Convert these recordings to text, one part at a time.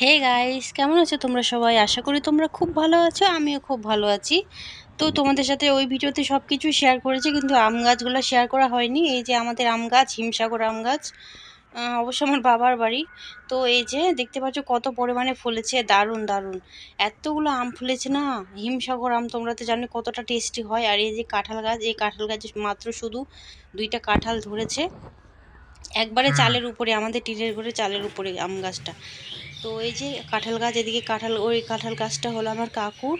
Hey guys কেমন আছো তোমরা সবাই? আশা করি তোমরা খুব ভালো আছো আমিও খুব ভালো আছি। তো তোমাদের সাথে ওই ভিডিওতে সব কিছু শেয়ার করেছি কিন্তু আম গাছগুলো শেয়ার করা হয়নি। এই যে আমাদের আম গাছ হিমসাগর আম গাছ অবশ্য আমার বাবার বাড়ি। তো এই যে দেখতে পাচ্ছ কত পরিমাণে ফলেছে দারুণ দারুণ। এতগুলো আম ফুলেছে না? হিমসাগর আম তোমরা তো জানো কতটা টেস্টি হয়। আর এই যে কাঁঠাল গাছ এই কাঁঠাল গাছ মাত্র শুধু দুইটা কাঁঠাল ধরেছে। একবারে চালের উপরে আমাদের টিনের ঘরে চালের উপরে আম গাছটা। তো এই যে কাঁঠাল গাছ, এদিকে কাঁঠাল, ওই কাঁঠাল গাছটা হলো আমার কাকুর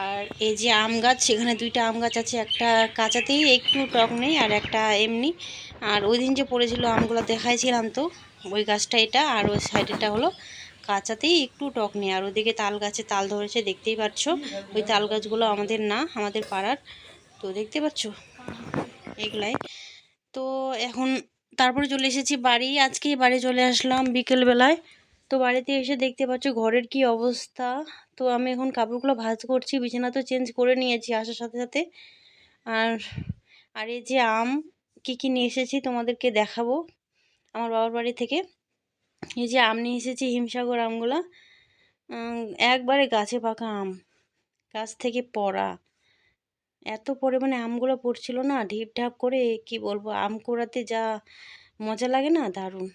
আর এই যে আম গাছ, সেখানে দুইটা আম গাছ আছে, একটা কাঁচাতেই একটু টক নেই আর একটা এমনি। আর ওই দিন যে পড়েছিল আমগুলো দেখাইছিলাম তো, ওই গাছটা এটা, আর ওই সাইডেটা হলো কাঁচাতেই একটু টক নেই। আর ওদিকে তাল গাছে তাল ধরেছে, দেখতেই পাচ্ছ? ওই তাল গাছগুলো আমাদের না, আমাদের পাড়ার। তো দেখতে পাচ্ছ? এগুলাই। তো এখন তারপরে চলে এসেছি বাড়ি। আজকেই বাড়ি চলে আসলাম বিকেলবেলায়। তো বাড়িতে এসে দেখতে পাচ্ছ ঘরের কি অবস্থা। তো আমি এখন কাপড়গুলো ভাজ করছি, বিছানা তো চেঞ্জ করে নিয়েছি আসার সাথে সাথে। আর আর এই যে আম, কি কি নিয়ে এসেছি তোমাদেরকে দেখাবো আমার বাবার বাড়ি থেকে। এই যে আম নিয়ে এসেছি, হিমসাগর আমগুলো। একবারে গাছে পাকা আম, গাছ থেকে পড়া। এত পরিমাণে আমগুলো পড়ছিল না, ঢিপ ঢাপ করে, কি বলব, আম কোড়াতে যা মজা লাগে না, দারুণ।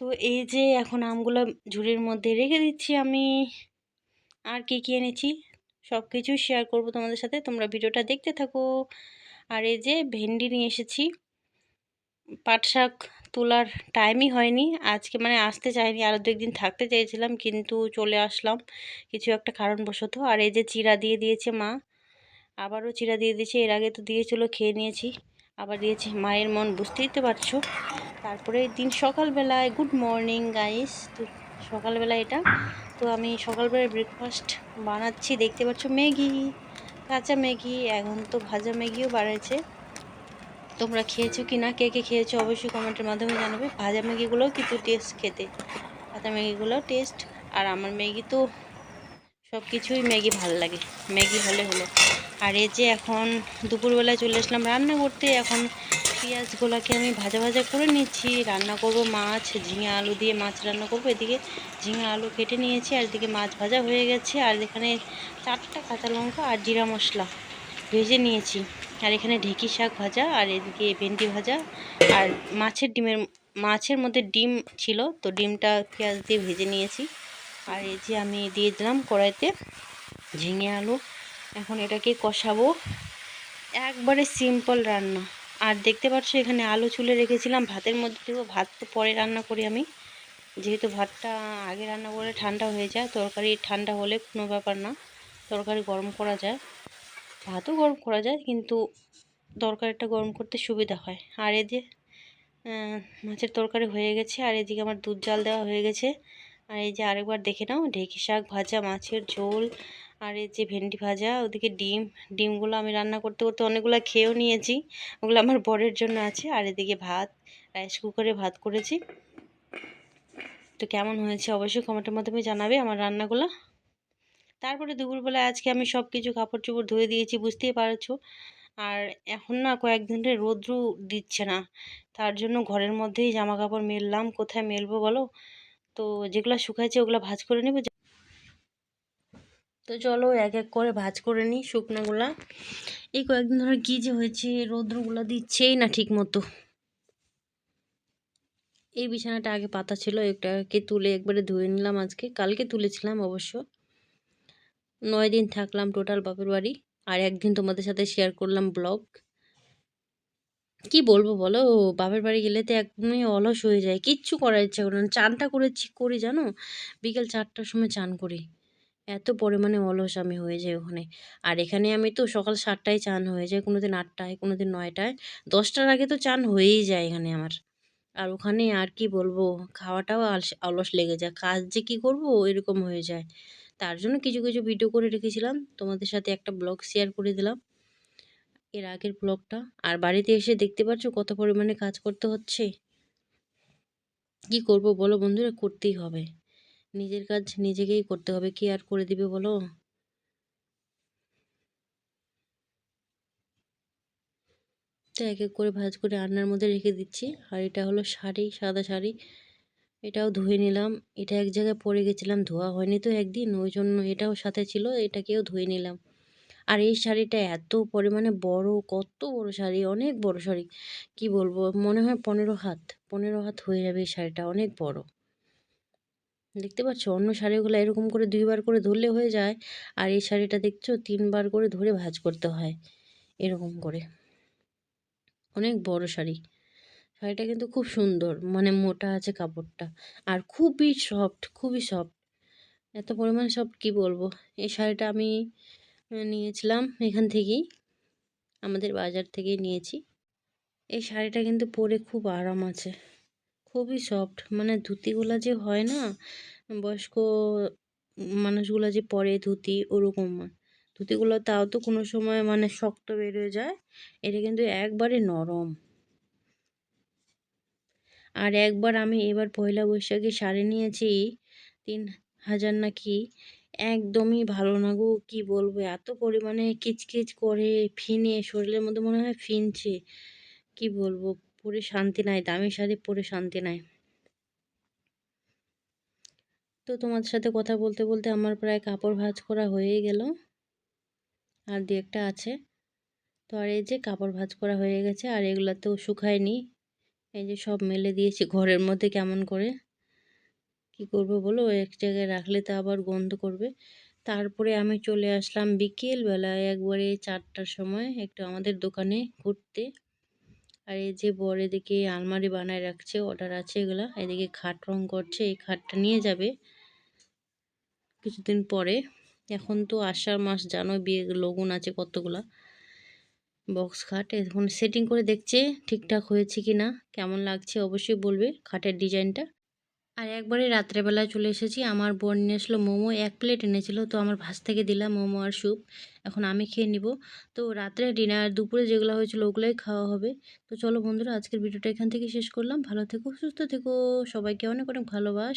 তো এই যে এখন আমগুলো ঝুড়ির মধ্যে রেখে দিচ্ছি আমি। আর কি কি এনেছি? সব কিছু শেয়ার করব তোমাদের সাথে। তোমরা ভিডিওটা দেখতে থাকো। আর এই যে ভেন্ডি নিয়ে এসেছি। পাট শাক তোলার টাইমই হয়নি। আজকে মানে আসতে চাইনি। আরও দু একদিন থাকতে চেয়েছিলাম, কিন্তু চলে আসলাম। কিছু একটা কারণবশত। আর এই যে চিরা দিয়ে দিয়েছে মা। আবারও চিরা দিয়ে দিয়েছে। এর আগে তো দিয়েছিল, খেয়ে নিয়েছি। আবার দিয়েছে মায়ের মন, বুঝতেই তো পারছ। তারপরে দিন সকালবেলায় গুড মর্নিং গাইস তো সকালবেলা এটা। তো আমি সকালবেলায় ব্রেকফাস্ট বানাচ্ছি। দেখতে পাচ্ছ ম্যাগি, কাঁচা ম্যাগি, এখন তো ভাজা ম্যাগিও বাড়াইছে তোমরা খেয়েছো কি না, কে কে খেয়েছো অবশ্যই কমেন্টের মাধ্যমে জানাবে। ভাজা ম্যাগিগুলোও কিন্তু টেস্ট খেতে। কাঁচা ম্যাগিগুলোও টেস্ট আর আমার ম্যাগি তো সব কিছুই ম্যাগি ভালো লাগে। ম্যাগি হলে হলো। আর এই যে এখন দুপুরবেলায় চলে আসলাম রান্না করতে। এখন পেঁয়াজগুলোকে আমি ভাজা ভাজা করে নিচ্ছি। রান্না করব মাছ, ঝিঙে আলু দিয়ে মাছ রান্না করব। এদিকে ঝিঙে আলু কেটে নিয়েছি, আর এদিকে মাছ ভাজা হয়ে গেছে। আর এখানে চারটা কাঁচা লঙ্কা আর জিরা মশলা ভেজে নিয়েছি। আর এখানে ঢেঁকি শাক ভাজা, আর এদিকে ভেন্ডি ভাজা। আর মাছের ডিমের, মাছের মধ্যে ডিম ছিল, তো ডিমটা পেঁয়াজ দিয়ে ভেজে নিয়েছি। আর এই যে আমি দিয়ে দিলাম কড়াইতে ঝিঙে আলু। এখন এটাকে কষাবো। একবারে সিম্পল রান্না। আর দেখতে পাচ্ছ এখানে আলু চুলে রেখেছিলাম। ভাতের মধ্যে দেবো ভাত তো পরে রান্না করি আমি। যেহেতু ভাতটা আগে রান্না করলে ঠান্ডা হয়ে যায়, তরকারি ঠান্ডা হলে কোনো ব্যাপার না। তরকারি গরম করা যায়। ভাতও গরম করা যায়, কিন্তু তরকারিটা গরম করতে সুবিধা হয়। আর এই যে মাছের তরকারি হয়ে গেছে, আর এদিকে আমার দুধ জাল দেওয়া হয়ে গেছে। আর এই যে আরেকবার দেখে নাও, ঢেঁকি শাক ভাজা, মাছের ঝোল আর এই যে ভেন্ডি ভাজা, ওদিকে ডিম, ডিমগুলো আমি রান্না করতে করতে অনেকগুলো খেয়েও নিয়েছি। ওগুলো আমার বরের জন্য আছে। আর এদিকে ভাত, রাইস কুকারে ভাত করেছি। তো কেমন হয়েছে অবশ্যই কমেন্টের মাধ্যমে জানাবে আমার রান্নাগুলো। তারপরে দুপুরবেলায় আজকে আমি সব কিছু কাপড় চোপড় ধুয়ে দিয়েছি, বুঝতেই পারছ। আর এখন না কয়েকদিন ধরে রোদ্রু দিচ্ছে না। তার জন্য ঘরের মধ্যেই জামা কাপড় মেললাম। কোথায় মেলবো বলো? তো যেগুলো শুকাইছে ওগুলো ভাঁজ করে নেব। তো চলো এক এক করে ভাঁজ করে নিই শুকনোগুলা। এই কয়েকদিন ধরে কী যে হয়েছে, রৌদ্রগুলো দিচ্ছেই না ঠিক মতো এই বিছানাটা আগে পাতা ছিল এটাকে তুলে একবারে ধুয়ে নিলাম আজকে। কালকে তুলেছিলাম অবশ্য। নয় দিন থাকলাম টোটাল বাপের বাড়ি। আর একদিন তোমাদের সাথে শেয়ার করলাম ব্লগ কি বলব বলো, বাপের বাড়ি গেলে তো একদমই অলস হয়ে যায়। কিচ্ছু করার ইচ্ছা করে না। চানটা করেছি, করি জানো? বিকেল চারটার সময় চান করি। এত পরিমাণে অলস আমি হয়ে যাই ওখানে। আর এখানে আমি তো সকাল সাতটায় চান হয়ে যায় কোনো দিন আটটায় কোনো দিন নয়টায়। দশটার আগে তো চান হয়েই যায় এখানে আমার। আর ওখানে আর কি বলব, খাওয়াটাও অলস লেগে যায়। কাজ যে কী করব এরকম হয়ে যায়। তার জন্য কিছু কিছু ভিডিও করে রেখেছিলাম। তোমাদের সাথে একটা ব্লগ শেয়ার করে দিলাম। এর আগের ব্লগটা আর বাড়িতে এসে দেখতে পাচ্ছ কত পরিমাণে কাজ করতে হচ্ছে? কি করব বলো বন্ধুরা, করতেই হবে। নিজের কাজ নিজেকেই করতে হবে, কি আর করে দিবে বলো? তো এক এক করে ভাজ করে রান্নার মধ্যে রেখে দিচ্ছি, আর এটা হলো শাড়ি, সাদা শাড়ি। এটাও ধুয়ে নিলাম, এটা এক জায়গায় পড়ে গেছিলাম, ধোয়া হয়নি তো একদিন, ওই জন্য এটাও সাথে ছিল, এটাকেও ধুয়ে নিলাম। আর এই শাড়িটা এত পরিমাণে বড়, কত বড় শাড়ি, অনেক বড় শাড়ি, কি বলব? মনে হয় পনেরো হাত পনেরো হাত হয়ে যাবে এই শাড়িটা, অনেক বড়। দেখতে পাচ্ছ? অন্য শাড়িগুলো এরকম করে দুইবার করে ধরলে হয়ে যায়। আর এই শাড়িটা দেখছ? তিনবার করে ধরে ভাঁজ করতে হয়। এরকম করে। অনেক বড় শাড়ি। শাড়িটা কিন্তু খুব সুন্দর। মানে মোটা আছে কাপড়টা। আর খুবই সফট খুবই সফট। এত পরিমাণ সফট কি বলব? এই শাড়িটা আমি নিয়েছিলাম এখান থেকেই। আমাদের বাজার থেকেই নিয়েছি। এই শাড়িটা কিন্তু পরে খুব আরাম আছে। খুবই সফট মানে ধুতিগুলো যে হয় না, বয়স্ক মানুষগুলো যে পরে ধুতি ওরকম ধুতিগুলো তাও তো কোনো সময় মানে শক্ত বেরিয়ে যায়, এটা কিন্তু একবারে নরম। আর একবার আমি এবার পয়লা বৈশাখে শাড়ি নিয়েছি, তিন হাজার নাকি, একদমই ভালো না গো, কী বলব, এত পরিমাণে কিচকিচ করে, ফিনে, শরীরের মধ্যে মনে হয় ফিনছে, কি বলব। পরে শান্তি নাই, দামি শাড়ি পরে শান্তি নাই। তো তোমাদের সাথে কথা বলতে বলতে আমার প্রায় কাপড় ভাঁজ করা হয়েই গেল। আর দু একটা আছে। তো আর এই যে কাপড় ভাঁজ করা হয়ে গেছে, আর এগুলো তো শুকায়নি। এই যে সব মেলে দিয়েছি ঘরের মধ্যে কেমন করে। কি করব বলো, এক জায়গায় রাখলে তো আবার গন্ধ করবে। তারপরে আমি চলে আসলাম বিকেলবেলায় একবারে চারটার সময় একটু আমাদের দোকানে ঘুরতে। আর এই যে বর এদিকে আলমারি বানায় রাখছে অর্ডার আছে এগুলা। এদিকে খাট রং করছে, এই খাটটা নিয়ে যাবে কিছুদিন পরে। এখন তো আষাঢ় মাস জানো বিয়ে, লগুন আছে কতগুলা। বক্স খাট, এখন সেটিং করে দেখছে ঠিকঠাক হয়েছে কি না কেমন লাগছে অবশ্যই বলবে। খাটের ডিজাইনটা আর একবারে রাত্রেবেলায় চলে এসেছি। আমার বোন নিয়ে আসলো মোমো, এক প্লেট এনেছিল, তো আমার ভাস থেকে দিলাম মোমো আর স্যুপ। এখন আমি খেয়ে নিব। তো রাত্রে ডিনার, দুপুরে যেগুলো হয়েছিল ওগুলোই খাওয়া হবে। তো চলো বন্ধুরা, আজকের ভিডিওটা এখান থেকে শেষ করলাম। ভালো থেকো, সুস্থ থেকো। সবাইকে অনেক অনেক ভালোবাস।